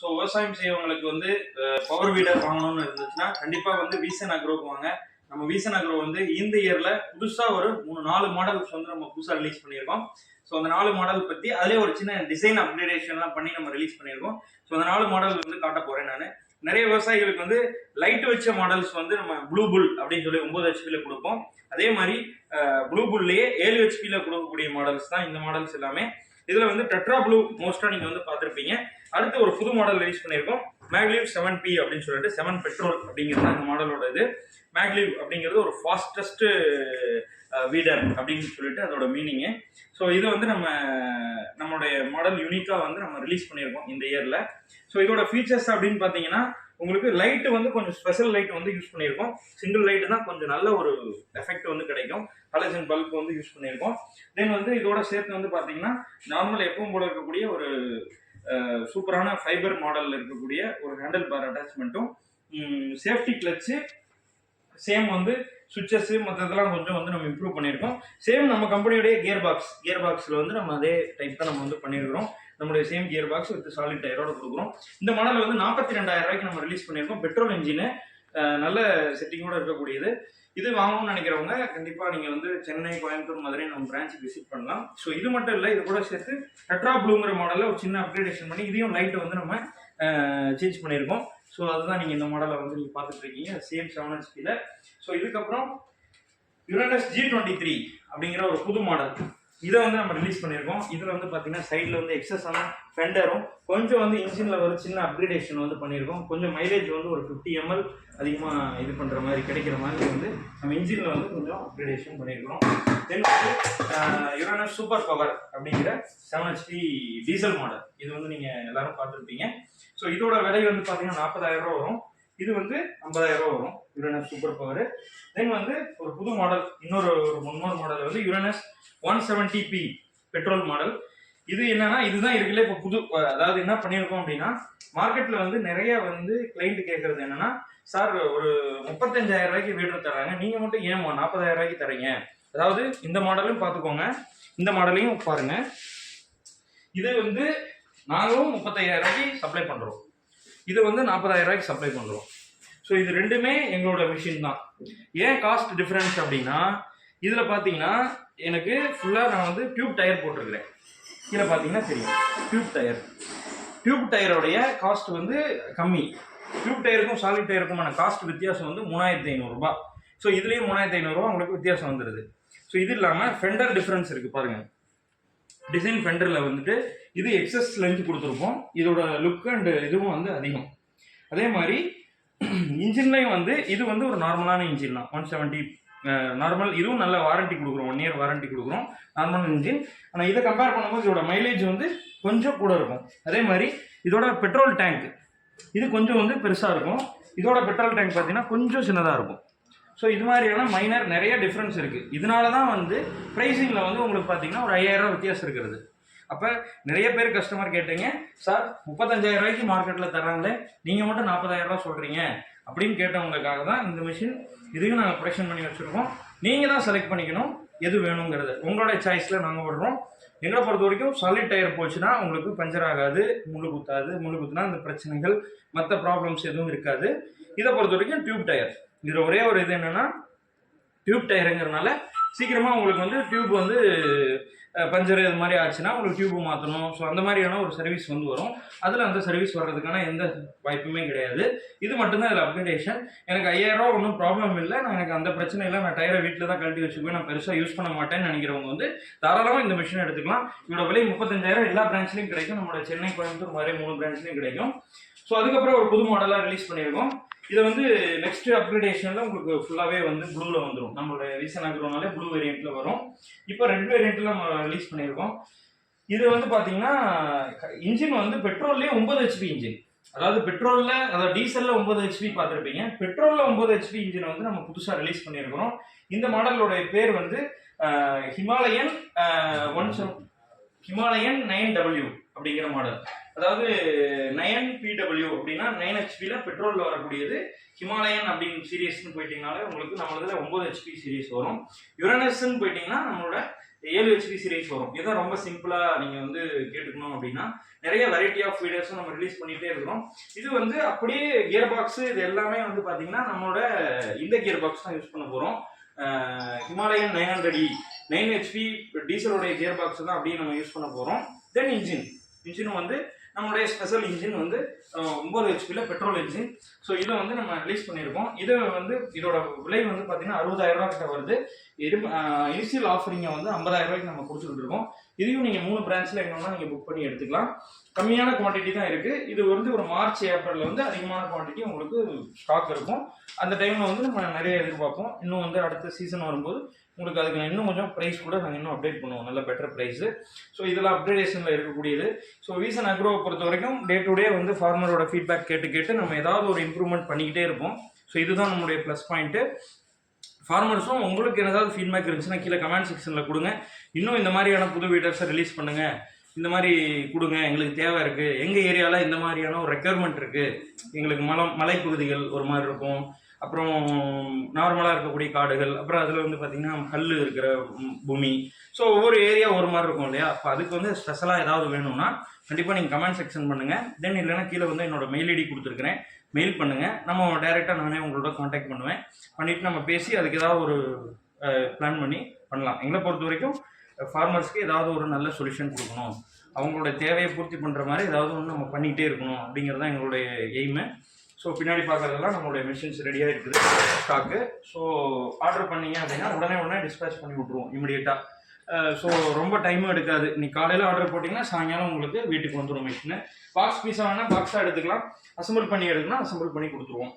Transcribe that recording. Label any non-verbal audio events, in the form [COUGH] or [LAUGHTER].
So விவசாயம் செய்யவங்களுக்கு வந்து power வீடர் வாங்கணும்னு இருந்துச்சுன்னா கண்டிப்பாக வந்து வீசன் அக்ரோக்கு வாங்க நம்ம வீசன் அக்ரோ வந்து இந்த இயரில் புதுசாக ஒரு மூணு நாலு மாடல்ஸ் வந்து நம்ம புதுசாக ரிலீஸ் பண்ணியிருக்கோம். ஸோ அந்த நாலு மாடல் பற்றி அதிலே ஒரு சின்ன டிசைன் அப்கிரேடேஷன்லாம் பண்ணி நம்ம ரிலீஸ் பண்ணியிருக்கோம். ஸோ அந்த நாலு மாடல் வந்து காட்ட போகிறேன் நான். நிறைய விவசாயிகளுக்கு வந்து லைட் வச்ச மாடல்ஸ் வந்து நம்ம ப்ளூ புல் அப்படின்னு சொல்லி ஒன்பது ஹெச்பியில் கொடுப்போம். அதே மாதிரி ப்ளூ புல்லையே ஏழு ஹெச்பியில் கொடுக்கக்கூடிய மாடல்ஸ் தான் இந்த மாடல்ஸ் எல்லாமே. இதில் வந்து டெட்ரா ப்ளூ மோஸ்ட்டாக நீங்கள் வந்து பார்த்துருப்பீங்க. அடுத்து ஒரு புது மாடல் ரிலீஸ் பண்ணியிருக்கோம். மேக்லீவ் செவன் பி அப்படின்னு சொல்லிட்டு செவன் பெட்ரோல் அப்படிங்கிறது அந்த மாடலோட இது. மேக்லீவ் அப்படிங்கிறது ஒரு ஃபாஸ்டஸ்ட்டு வீடர் அப்படின்னு சொல்லிட்டு அதோட மீனிங்கு ஸோ இதை வந்து நம்ம நம்மளுடைய மாடல் யூனிக்காக வந்து நம்ம ரிலீஸ் பண்ணியிருக்கோம் இந்த இயரில் ஸோ இதோட ஃபீச்சர்ஸ் அப்படின்னு பார்த்தீங்கன்னா உங்களுக்கு லைட்டு வந்து கொஞ்சம் ஸ்பெஷல் லைட் வந்து யூஸ் பண்ணியிருக்கோம். சிங்கிள் லைட்டு தான் கொஞ்சம் நல்ல ஒரு எஃபெக்ட் வந்து கிடைக்கும். ஹலஜன் பல்ப் வந்து யூஸ் பண்ணியிருக்கோம். தென் வந்து இதோட சேர்த்து வந்து பார்த்தீங்கன்னா நார்மல் எப்பவும் போல இருக்கக்கூடிய ஒரு சூப்பரான ஃபைபர் மாடலில் இருக்கக்கூடிய ஒரு ஹேண்டில் பார் அட்டாச்மெண்ட்டும் சேஃப்டி கிளச்சு சேம் வந்து சுவிச்சஸ் மற்றதெல்லாம் கொஞ்சம் வந்து நம்ம இம்ப்ரூவ் பண்ணியிருக்கோம். சேம் நம்ம கம்பெனியோடைய கியர் பாக்ஸ் கியர் பாக்ஸில் வந்து நம்ம அதே டைப் தான் நம்ம வந்து பண்ணியிருக்கிறோம். நம்மளுடைய same gear box with solid டயரோட கொடுக்குறோம். இந்த மாடல் வந்து நாற்பத்தி ரெண்டாயிரம் ரூபாய்க்கு நம்ம ரிலீஸ் பண்ணியிருக்கோம். பெட்ரோல் இன்ஜினு நல்ல செட்டிங்கோட இருக்கக்கூடியது. இது வாங்கணும்னு நினைக்கிறவங்க கண்டிப்பாக நீங்கள் வந்து சென்னை கோயம்புத்தூர் மதுரை நம்ம பிரான்ச்சுக்கு விசிட் பண்ணலாம். ஸோ இது மட்டும் இல்லை இது கூட சேர்த்து டெட்ரா ப்ளூங்கிற மாடலில் ஒரு சின்ன அப்கிரேடேஷன் பண்ணி இதையும் லைட்டை வந்து நம்ம சேஞ்ச் பண்ணியிருக்கோம். ஸோ அதுதான் நீங்கள் இந்த மாடலை வந்து நீங்கள் பார்த்துட்ருக்கீங்க சேம் செவன் ஹெச்பியில் ஸோ இதுக்கப்புறம் யுனடஸ் ஜி டுவெண்ட்டி த்ரீ அப்படிங்கிற ஒரு புது மாடல் இதை வந்து நம்ம ரிலீஸ் பண்ணியிருக்கோம். இதில் வந்து பார்த்தீங்கன்னா சைடில் வந்து எக்ஸஸ் ஆன ஃபெண்டரும் கொஞ்சம் வந்து இன்ஜினில் ஒரு சின்ன அப்கிரேடேஷன் வந்து பண்ணியிருக்கோம். கொஞ்சம் மைலேஜ் வந்து ஒரு ஃபிஃப்டி எம்எல் அதிகமாக இது பண்ணுற மாதிரி கிடைக்கிற மாதிரி வந்து நம்ம இன்ஜினில் வந்து கொஞ்சம் அப்கிரேடேஷன் பண்ணியிருக்கிறோம். தென் வந்து யுரானஸ் சூப்பர் பவர் அப்படிங்கிற செவன் ஹெச்பி டீசல் மாடல் இது வந்து நீங்கள் எல்லாரும் பார்த்துருப்பீங்க. ஸோ இதோட விலை வந்து பார்த்தீங்கன்னா நாற்பதாயிரம் ரூபா வரும். இது வந்து ஐம்பதாயிரம் ரூபா வரும் யுரனஸ் சூப்பர் பவர் தென் வந்து ஒரு புது மாடல் இன்னொரு ஒரு முன்னோர் மாடல் வந்து Uranus one seventy P petrol model இது என்னன்னா இதுதான் இருக்குல்ல இப்போ புது அதாவது என்ன பண்ணியிருக்கோம் அப்படின்னா மார்க்கெட்ல வந்து நிறைய வந்து கிளைண்ட் கேட்கறது என்னன்னா சார் ஒரு முப்பத்தஞ்சாயிரம் ரூபாய்க்கு வீடு தராங்க நீங்க மட்டும் ஏன் நாற்பதாயிரம் ரூபாய்க்கு தரீங்க அதாவது இந்த மாடலும் பார்த்துக்கோங்க இந்த மாடலையும் பாருங்க. இது வந்து நாங்களும் முப்பத்தையாயிரம் ரூபாய்க்கு சப்ளை பண்றோம். இது வந்து நாற்பதாயிரம் ரூபாய்க்கு சப்ளை பண்றோம். ஸோ இது ரெண்டுமே எங்களோட மிஷின் தான். ஏன் காஸ்ட் டிஃப்ரென்ஸ் அப்படின்னா இதில் பார்த்தீங்கன்னா எனக்கு ஃபுல்லாக நான் வந்து டியூப் டயர் போட்டிருக்கிறேன். கீழே பார்த்தீங்கன்னா தெரியும். டியூப் டயர் டியூப் டயரோடைய காஸ்ட் வந்து கம்மி. டியூப் டயருக்கும் சாலிட் டயருக்குமான காஸ்ட் வித்தியாசம் வந்து மூணாயிரத்தி ஐநூறுரூபா ஸோ இதுலேயும் மூணாயிரத்தி ஐநூறுரூவா உங்களுக்கு வித்தியாசம் வந்துடுது ஸோ இது இல்லாமல் ஃபெண்டர் டிஃப்ரென்ஸ் இருக்குது பாருங்கள் டிசைன் ஃபெண்டரில் வந்துட்டு இது எக்ஸஸ் லென்த் கொடுத்துருப்போம். இதோட லுக் அண்ட் இதுவும் வந்து அதிகம். அதே மாதிரி [CLEARS THROAT] இன்ஜின்லேயும் வந்து இது வந்து ஒரு நார்மலான இன்ஜின் தான். ஒன் செவன்ட்டி நார்மல் இதுவும் நல்ல வாரண்டி கொடுக்குறோம். ஒன் இயர் வாரண்டி கொடுக்குறோம். நார்மல் இன்ஜின் ஆனால் இதை கம்பேர் பண்ணும்போது இதோட மைலேஜ் வந்து கொஞ்சம் கூட இருக்கும். அதே மாதிரி இதோட பெட்ரோல் டேங்க் இது கொஞ்சம் வந்து பெருசாக இருக்கும். இதோட பெட்ரோல் டேங்க் பார்த்தீங்கன்னா கொஞ்சம் சின்னதாக இருக்கும். ஸோ இது மாதிரியான மைனர் நிறைய டிஃப்ரென்ஸ் இருக்குது இதனால தான் வந்து ப்ரைஸிங்கில் வந்து உங்களுக்கு பார்த்தீங்கன்னா ஒரு ஐயாயிரம் வித்தியாசம் இருக்கிறது. அப்போ நிறைய பேர் கஸ்டமர் கேட்டீங்க சார் முப்பத்தஞ்சாயிரம் ரூபாய்க்கு மார்க்கெட்டில் தராங்களே நீங்கள் மட்டும் நாற்பதாயிரம் ரூபா சொல்கிறீங்க அப்படின்னு கேட்டவங்களுக்காக தான் இந்த மிஷின் இதுக்கு நாங்கள் ப்ரொடக்ஷன் பண்ணி வச்சுருக்கோம். நீங்கள் தான் செலக்ட் பண்ணிக்கணும் எது வேணுங்கிறது. உங்களோட சாய்ஸில் நாங்கள் விடுறோம். எங்களை பொறுத்த வரைக்கும் சாலிட் டயர் போச்சுன்னா உங்களுக்கு பஞ்சர் ஆகாது முள்ளு குத்தாது. முள்ளு குத்துனா அந்த பிரச்சனைகள் மற்ற ப்ராப்ளம்ஸ் எதுவும் இருக்காது. இதை பொறுத்த வரைக்கும் டியூப் டயர் இதில் ஒரே ஒரு இது என்னென்னா டியூப் டயருங்கிறனால சீக்கிரமாக உங்களுக்கு வந்து டியூப் வந்து பஞ்சர் இது மாதிரி ஆச்சுன்னா உங்களுக்கு டியூப் மாற்றணும் ஸோ அந்த மாதிரியான ஒரு சர்வீஸ் வந்து வரும். அதில் அந்த சர்வீஸ் வர்றதுக்கான எந்த வாய்ப்புமே கிடையாது. இது மட்டும்தான் இதில் அப்கிரேடேஷன் எனக்கு ஐயாயிரரூவா ஒன்றும் ப்ராப்ளம் இல்லை. நான் எனக்கு அந்த பிரச்சனை இல்லை நான் டயரை வீட்டில் தான் கழட்டி வச்சுக்குவேன். நான் பெருசாக யூஸ் பண்ண மாட்டேன்னு நினைக்கிறவங்க வந்து தாராளமாக இந்த மிஷினை எடுத்துக்கலாம். இதோட விலை முப்பத்தஞ்சாயிரம். எல்லா பிரான்ச்லையும் கிடைக்கும். நம்மளோட சென்னை கோயம்புத்தூர் மாதிரி மூணு பிரான்ச்லையும் கிடைக்கும். ஸோ அதுக்கப்புறம் ஒரு புது மாடலாக ரிலீஸ் பண்ணியிருக்கோம். இதை வந்து நெக்ஸ்ட் அப்கிரேடேஷனில் உங்களுக்கு ஃபுல்லாகவே வந்து ப்ளூவில் வந்துடும் நம்மளோட ரீசன் ஆகிறோனாலே ப்ளூ வேரியண்ட்டில் வரும். இப்போ ரெட் வேரியண்ட்டில் நம்ம ரிலீஸ் பண்ணியிருக்கோம். இது வந்து பார்த்தீங்கன்னா இன்ஜின் வந்து பெட்ரோல்லே ஒன்பது ஹெச்பி இன்ஜின் அதாவது பெட்ரோலில் அதாவது டீசலில் ஒன்பது ஹெச்பி பார்த்துருப்பீங்க. பெட்ரோலில் ஒன்பது ஹெச்பி இன்ஜினை வந்து நம்ம புதுசாக ரிலீஸ் பண்ணியிருக்கிறோம். இந்த மாடலோட பேர் வந்து Himalayan one Himalayan nine W அப்படிங்கிற மாடல் அதாவது நயன் பிடபிள்யூ அப்படின்னா நைன் ஹெச்பியில் பெட்ரோலில் வரக்கூடியது ஹிமாலயன் அப்படின்னு சீரியஸ்னு போயிட்டீங்கனாலே உங்களுக்கு நம்மளதில் ஒம்பது ஹெச்பி சீரியஸ் வரும். யுரனஸ்ன்னு போயிட்டீங்கன்னா நம்மளோட ஏழு ஹெச்பி சீரியஸ் வரும். இதை ரொம்ப சிம்பிளாக நீங்கள் வந்து கேட்டுக்கணும் அப்படின்னா நிறைய வெரைட்டி ஆஃப் வீடியோஸும் நம்ம ரிலீஸ் பண்ணிகிட்டே இருக்கிறோம். இது வந்து அப்படியே கியர் பாக்ஸு இது எல்லாமே வந்து பார்த்தீங்கன்னா நம்மளோட இந்த கியர் பாக்ஸ் தான் யூஸ் பண்ண போகிறோம் Himalayan nine hundred nine HP டீசலோடைய gear box தான் அப்படியே நம்ம யூஸ் பண்ண போகிறோம் தென் இன்ஜின் இன்ஜினும் வந்து நம்மளுடைய ஸ்பெஷல் இன்ஜின் வந்து அஹ், ஒன்பது ஹெச்பியில் பெட்ரோல் இன்ஜின் ஸோ இதை வந்து நம்ம ரிலீஸ் பண்ணியிருக்கோம். இது வந்து இதோட விலை வந்து பார்த்தீங்கன்னா அறுபதாயிரம் ரூபா கிட்ட வருது. இனிஷியல் ஆஃபரிங்கை வந்து ஐம்பதாயிரம் ரூபாய்க்கு நம்ம கொடுத்துட்டு இருக்கோம் இதையும் நீங்கள் மூணு பிரான்ச்சில் எங்கன்னா நீங்கள் புக் பண்ணி எடுத்துக்கலாம். கம்மியான குவாண்டிட்டி தான் இருக்குது இது வந்து ஒரு மார்ச் ஏப்ரலில் வந்து அதிகமான குவான்டிட்டி உங்களுக்கு ஸ்டாக் இருக்கும். அந்த டைமில் வந்து நம்ம நிறைய எதிர்பார்ப்போம். இன்னும் வந்து அடுத்த சீசன் வரும்போது உங்களுக்கு அதுக்கு இன்னும் கொஞ்சம் ப்ரைஸ் கூட நாங்கள் இன்னும் அப்டேட் பண்ணுவோம். நல்ல பெட்டர் ப்ரைஸு ஸோ இதெல்லாம் அப்டேடேஷனில் இருக்கக்கூடியது. ஸோ வீசன் அக்ரோவை பொறுத்த வரைக்கும் டே டு டே வந்து ஃபார்மரோட ஃபீட்பேக் கேட்டு கேட்டு நம்ம ஏதாவது ஒரு இம்ப்ரூவ்மெண்ட் பண்ணிக்கிட்டே இருப்போம். ஸோ இதுதான் நம்மளுடைய ப்ளஸ் பாயிண்ட்டு ஃபார்மர்ஸும் உங்களுக்கு ஏதாவது ஃபீட்பேக் இருந்துச்சுன்னா கீழே கமெண்ட் செக்ஷனில் கொடுங்க. இன்னும் இந்த மாதிரியான புது வீடர்ஸை ரிலீஸ் பண்ணுங்கள் இந்த மாதிரி கொடுங்க. எங்களுக்கு தேவை இருக்குது எங்கள் ஏரியாவில் இந்த மாதிரியான ஒரு ரெக்குயர்மெண்ட் இருக்குது எங்களுக்கு மலை மலைப்பகுதிகள் ஒரு மாதிரி இருக்கும். அப்புறம் நார்மலாக இருக்கக்கூடிய காடுகள் அப்புறம் அதில் வந்து பார்த்திங்கன்னா கல் இருக்கிற பூமி. ஸோ ஒவ்வொரு ஏரியா ஒரு மாதிரி இருக்கும் இல்லையா? அப்போ அதுக்கு வந்து ஸ்பெஷலாக ஏதாவது வேணும்னா கண்டிப்பாக நீங்கள் கமெண்ட் செக்ஷன் பண்ணுங்கள் தென் இல்லைன்னா கீழே வந்து என்னோட மெயில் ஐடி கொடுத்துருக்குறேன். மெயில் பண்ணுங்கள் நம்ம டைரெக்டாக நானே உங்களோட காண்டாக்ட் பண்ணுவேன். பண்ணிவிட்டு நம்ம பேசி அதுக்கு ஏதாவது ஒரு பிளான் பண்ணி பண்ணலாம். எங்களை பொறுத்த வரைக்கும் ஃபார்மர்ஸ்க்கு ஏதாவது ஒரு நல்ல சொல்யூஷன் கொடுக்கணும். அவங்களோட தேவையை பூர்த்தி பண்ணுற மாதிரி ஏதாவது ஒன்று நம்ம பண்ணிக்கிட்டே இருக்கணும் அப்படிங்கிறது தான் எங்களுடைய எய்மு ஸோ பின்னாடி பார்க்குறதெல்லாம் நம்மளுடைய மிஷின்ஸ் ரெடியாக இருக்குது. ஸ்டாக்கு ஸோ ஆர்டர் பண்ணீங்க அப்படின்னா உடனே உடனே டிஸ்பேச் பண்ணி விட்ருவோம் இமிடியேட்டாக ஸோ ரொம்ப டைமும் எடுக்காது. இன்னைக்கு காலையில் ஆர்டர் போட்டிங்கன்னா சாயங்காலம் உங்களுக்கு வீட்டுக்கு வந்துடும் மிஷினு பாக்ஸ் பீஸாக வேணால் பாக்ஸாக எடுத்துக்கலாம். அசம்பிள் பண்ணி எடுக்கணும் அசம்பிள் பண்ணி கொடுத்துருவோம்.